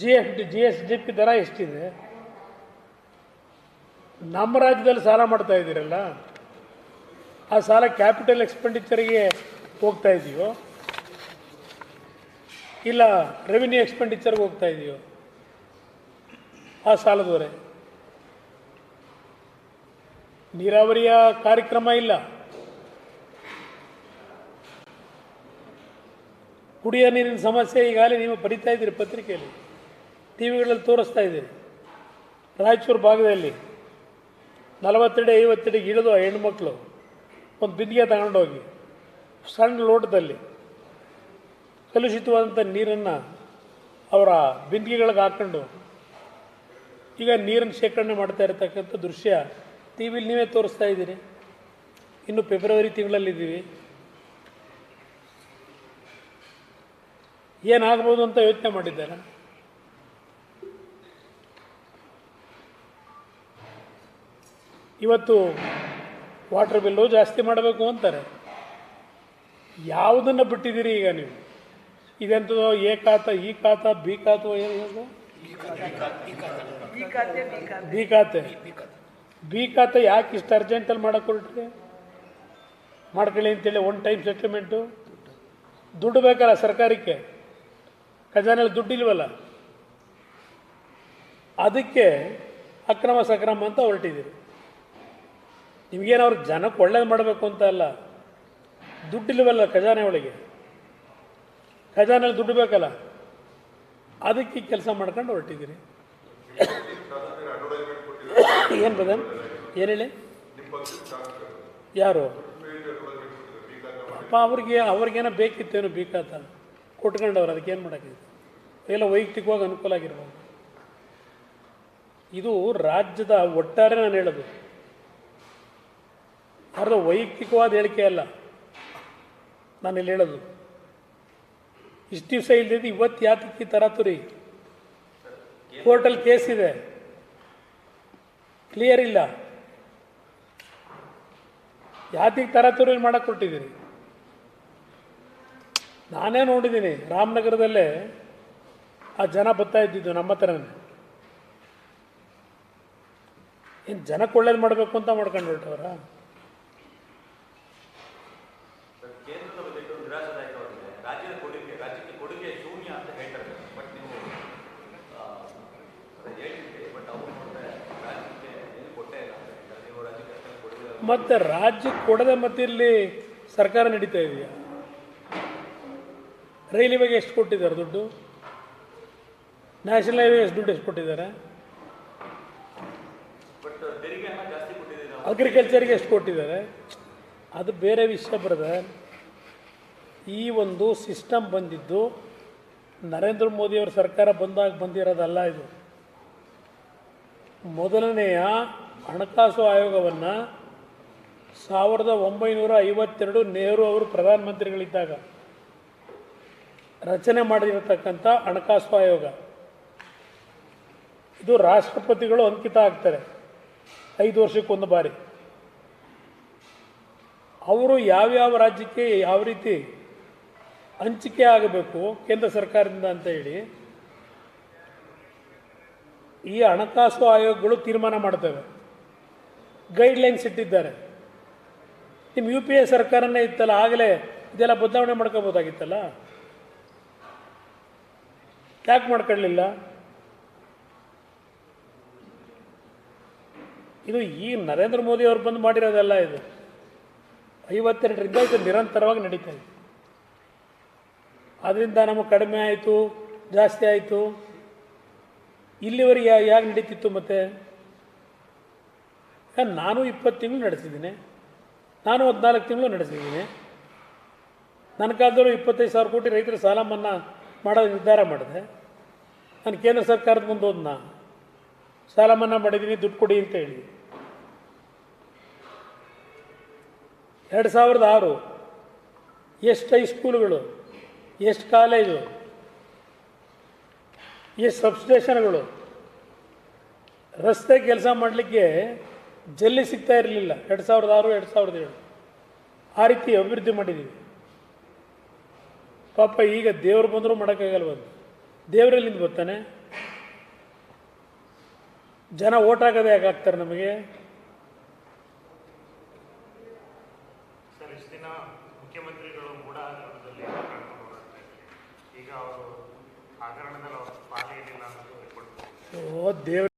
G F D G S D P ದರ ಎಷ್ಟಿದೆ? ನಮ್ಮ ರಾಜ್ಯದಲ್ಲಿ ಸಾಲ ಮಾಡ್ತಾ ಇದ್ದೀರಲ್ಲ, ಆ ಸಾಲ ಕ್ಯಾಪಿಟಲ್ ಎಕ್ಸ್ಪೆಂಡಿಚರ್ಗೆ ಹೋಗ್ತಾ ಇದೆಯೋ? ಇಲ್ಲ ರೆವಿನ್ಯೂ ಎಕ್ಸ್ಪೆಂಡಿಚರ್ಗೆ ಹೋಗ್ತಾ ಇದೆಯೋ? ಆ ಸಾಲದವರೆ. ನೀರಾವರಿಯ ಕಾರ್ಯಕ್ರಮ ಇಲ್ಲ. ಕುಡಿಯೋ ನೀರಿನ ಸಮಸ್ಯೆ ಈಗಾಗಲೇ ನೀವು ಬರಿತಾ ಇದ್ದೀರಿ ಪತ್ರಿಕೆಯಲ್ಲಿ. ಟಿ ವಿಗಳಲ್ಲಿ ತೋರಿಸ್ತಾ ಇದ್ದೀನಿ. ರಾಯಚೂರು ಭಾಗದಲ್ಲಿ ನಲವತ್ತೆಡೆ ಐವತ್ತೆಡೆಗೆ ಇಳಿದು ಆ ಹೆಣ್ಮಕ್ಳು ಒಂದು ಬಿಂದಿಗೆ ತಗೊಂಡೋಗಿ ಸಣ್ಣ ಲೋಟದಲ್ಲಿ ಕಲುಷಿತವಾದಂಥ ನೀರನ್ನು ಅವರ ಬಿಂದಿಗೆಗಳಿಗೆ ಹಾಕ್ಕೊಂಡು ಈಗ ನೀರನ್ನು ಶೇಖರಣೆ ಮಾಡ್ತಾ ಇರತಕ್ಕಂಥ ದೃಶ್ಯ ಟಿ ವಿಲಿ ನೀವೇ ತೋರಿಸ್ತಾ ಇದ್ದೀರಿ. ಇನ್ನು ಫೆಬ್ರವರಿ ತಿಂಗಳಲ್ಲಿದ್ದೀವಿ. ಏನಾಗ್ಬೋದು ಅಂತ ಯೋಚನೆ ಮಾಡಿದ್ದಾರೆ ಇವತ್ತು ವಾಟರ್ ಬಿಲ್ಲು ಜಾಸ್ತಿ ಮಾಡಬೇಕು ಅಂತಾರೆ. ಯಾವುದನ್ನು ಬಿಟ್ಟಿದ್ದೀರಿ ಈಗ ನೀವು? ಇದೆಂಥದೋ ಎ ಖಾತ, ಈ ಖಾತ, ಬಿ ಖಾತ, ಏನು ಬಿ ಖಾತೆ. ಬಿ ಖಾತೆ ಯಾಕೆ ಇಷ್ಟು ಅರ್ಜೆಂಟಲ್ಲಿ ಮಾಡೋಕೆ ಹೊರಟ್ರಿ ಮಾಡ್ಕೊಳ್ಳಿ ಅಂತೇಳಿ ಒನ್ ಟೈಮ್ ಸೆಟ್ಲ್ಮೆಂಟು ದುಡ್ಡು ಬೇಕಲ್ಲ ಸರ್ಕಾರಕ್ಕೆ? ಖಜಾನೆಯಲ್ಲಿ ದುಡ್ಡು ಇಲ್ವಲ್ಲ? ಅದಕ್ಕೆ ಅಕ್ರಮ ಸಕ್ರಮ ಅಂತ ಹೊರಟಿದ್ದೀರಿ. ನಿಮಗೇನು ಅವ್ರು ಜನಕ್ಕೆ ಒಳ್ಳೇದು ಮಾಡಬೇಕು ಅಂತ ಅಲ್ಲ. ದುಡ್ಡಿಲ್ವಲ್ಲ ಖಜಾನೆ ಒಳಗೆ. ಖಜಾನೆಯಲ್ಲಿ ದುಡ್ಡು ಬೇಕಲ್ಲ. ಅದಕ್ಕೆ ಕೆಲಸ ಮಾಡ್ಕೊಂಡು ಹೊರಟಿದ್ದೀರಿ ಏನು ಬದನ್ ಏನು ಹೇಳಿ? ಯಾರು? ಅಪ್ಪ ಅವ್ರಿಗೆ, ಅವ್ರಿಗೇನೋ ಬೇಕಿತ್ತೇನು ಬೇಕಾತ ಕೊಟ್ಕೊಂಡವ್ರು ಏನು ಮಾಡೋಕ್ಕಿದೆ ಎಲ್ಲ ವೈಯಕ್ತಿಕವಾಗಿ ಅನುಕೂಲ ಆಗಿರ್ಬೋದು. ಇದು ರಾಜ್ಯದ ಒಟ್ಟಾರೆ ನಾನು ಹೇಳೋದು. ಯಾರ್ದೋ ವೈಯಕ್ತಿಕವಾದ ಹೇಳಿಕೆ ಅಲ್ಲ. ನಾನು ಇಲ್ಲಿ ಹೇಳೋದು. ಇಷ್ಟು ದಿವಸ ಇಲ್ದಿದ್ದು ಇವತ್ತು ಯಾತಕ್ಕೆ ತರಾತುರಿ ಕೋರ್ಟಲ್ಲಿ ಕೇಸ್ ಇದೆ. ಕ್ಲಿಯರ್ ಇಲ್ಲ. ಯಾತಿಗೆ ತರಾತುರಿ ಮಾಡಕ್ಕೆ ಕೊಟ್ಟಿದ್ದೀರಿ ನಾನೇ ನೋಡಿದ್ದೀನಿ ರಾಮನಗರದಲ್ಲೇ ಆ ಜನ ಬರ್ತಾ ಇದ್ದಿದ್ದು ನಮ್ಮ ಹತ್ರನೇ. ಏನು ಜನಕ್ಕೆ ಒಳ್ಳೇದು ಮಾಡಬೇಕು ಅಂತ ಮಾಡ್ಕೊಂಡು ಹೊರಟವ್ರ ಕೇಂದ್ರದ ಬಜೆಟ್ ನಿರಾಶಾದಾಯಕವಾಗಿದೆ ರಾಜ್ಯದ ಕೊಡುಗೆ ರಾಜ್ಯಕ್ಕೆ ಕೊಡುಗೆ ಶೂನ್ಯ ಅಂತ ಹೇಳ್ತಾರೆ ಬಟ್ ನೀವು ಆ, ಅದೇ ಹೇಳ್ತಿದ್ರಿ ಬಟ್ ಅವ್ರು ನೋಡಿದ್ರೆ ರಾಜ್ಯಕ್ಕೆ ಏನು ಕೊಟ್ಟೇ ಇಲ್ಲ ಅಂತ ಹೇಳ್ತಾರೆ ನೀವು ರಾಜ್ಯಕ್ಕೆ ಅಷ್ಟೊಂದು ಕೊಡುಗೆ ಮತ್ತು ರಾಜ್ಯಕ್ಕೆ ಕೊಡದ ಮತ್ತೆ ಇಲ್ಲಿ ಸರ್ಕಾರ ನಡೀತಾ ಇದೆಯಾ? ರೈಲ್ವೆಗೆ ಎಷ್ಟು ಕೊಟ್ಟಿದ್ದಾರೆ ದುಡ್ಡು? ನ್ಯಾಷನಲ್ ಹೈವೇ ಎಷ್ಟು ದುಡ್ಡು ಎಷ್ಟು ಕೊಟ್ಟಿದ್ದಾರೆ? ಅಗ್ರಿಕಲ್ಚರ್ಗೆ ಎಷ್ಟು ಕೊಟ್ಟಿದ್ದಾರೆ? ಅದು ಬೇರೆ ವಿಷಯ ಬ್ರದರ್. ಈ ಒಂದು ಸಿಸ್ಟಮ್ ಬಂದಿದ್ದು ನರೇಂದ್ರ ಮೋದಿಯವರ ಸರ್ಕಾರ ಬಂದಾಗ ಬಂದಿರೋದಲ್ಲ ಇದು. ಮೊದಲನೆಯ ಹಣಕಾಸು ಆಯೋಗವನ್ನು ಸಾವಿರದ ಒಂಬೈನೂರ ಐವತ್ತೆರಡು ನೆಹರು ಅವರು ಪ್ರಧಾನಮಂತ್ರಿಗಳಿದ್ದಾಗ ರಚನೆ ಮಾಡಿರತಕ್ಕಂಥ ಹಣಕಾಸು ಆಯೋಗ. ಇದು ರಾಷ್ಟ್ರಪತಿಗಳು ಅಂಕಿತ ಆಗ್ತಾರೆ. ಐದು ವರ್ಷಕ್ಕೊಂದು ಬಾರಿ. ಅವರು ಯಾವ್ಯಾವ ರಾಜ್ಯಕ್ಕೆ ಯಾವ ರೀತಿ ಹಂಚಿಕೆ ಆಗಬೇಕು ಕೇಂದ್ರ ಸರ್ಕಾರದಿಂದ ಅಂತ ಹೇಳಿ ಈ ಹಣಕಾಸು ಆಯೋಗಗಳು ತೀರ್ಮಾನ ಮಾಡ್ತವೆ. ಗೈಡ್ಲೈನ್ಸ್ ಇಟ್ಟಿದ್ದಾರೆ. ನಿಮ್ಮ ಯು ಪಿ ಎ ಸರ್ಕಾರನೇ ಇತ್ತಲ್ಲ, ಆಗಲೇ ಇದೆಲ್ಲ ಬದಲಾವಣೆ ಮಾಡ್ಕೋಬೋದಾಗಿತ್ತಲ್ಲ? ಯಾಕೆ ಮಾಡ್ಕೊಳ್ಳಿಲ್ಲ ಇದು ಈ ನರೇಂದ್ರ ಮೋದಿ ಅವ್ರು ಬಂದು ಮಾಡಿರೋದೆಲ್ಲ ಇದು. ಐವತ್ತೆರಡರಿಂದ ಇದು ನಿರಂತರವಾಗಿ ನಡೀತಾ ಇದೆ. ಅದರಿಂದ ನಮಗೆ ಕಡಿಮೆ ಆಯಿತು, ಜಾಸ್ತಿ ಆಯಿತು. ಇಲ್ಲಿವರೆಗೆ ಯಾಕೆ ನಡೀತಿತ್ತು ಮತ್ತೆ? ನಾನು ಇಪ್ಪತ್ತು ತಿಂಗಳು ನಡೆಸಿದ್ದೀನಿ. ನಾನು ಹದಿನಾಲ್ಕು ತಿಂಗಳು ನಡೆಸಿದ್ದೀನಿ. ನನ್ನ ಕಾಲದಲ್ಲೂ ಇಪ್ಪತ್ತೈದು ಸಾವಿರ ಕೋಟಿ ರೈತರ ಸಾಲ ಮನ್ನಾ ಮಾಡೋ ನಿರ್ಧಾರ ಮಾಡಿದೆ. ನಾನು ಕೇಂದ್ರ ಸರ್ಕಾರದ ಮುಂದೆ ಹೋದ್ನ. ಸಾಲ ಮನ್ನಾ ಮಾಡಿದ್ದೀನಿ, ದುಡ್ಡು ಕೊಡಿ ಅಂತ ಹೇಳಿ. ಎರಡು ಸಾವಿರದ ಆರು, ಎಷ್ಟು ಹೈಸ್ಕೂಲ್ಗಳು ಎಷ್ಟು ಕಾಲೇಜು ಎಷ್ಟು ಸಬ್ಸ್ಟೇಷನ್ಗಳು ರಸ್ತೆ ಕೆಲಸ ಮಾಡಲಿಕ್ಕೆ ಜಲ್ಲಿ ಸಿಗ್ತಾ ಇರಲಿಲ್ಲ. ಎರಡು ಸಾವಿರದ ಆರು ಎರಡು ಸಾವಿರದ ಏಳು. ಆ ರೀತಿ ಅಭಿವೃದ್ಧಿ ಮಾಡಿದ್ದೀವಿ ಪಾಪ ಈಗ ದೇವರು ಬಂದರೂ ಮಾಡೋಕ್ಕಾಗಲ್ವಂತ ದೇವರಲ್ಲಿಂದ ಬರ್ತಾನೆ. ಜನ ಓಟ್ ಹಾಕೋದೇ ಯಾಕೆ ಆಗ್ತಾರೆ ನಮಗೆ? ಓ ದೇವ್ರ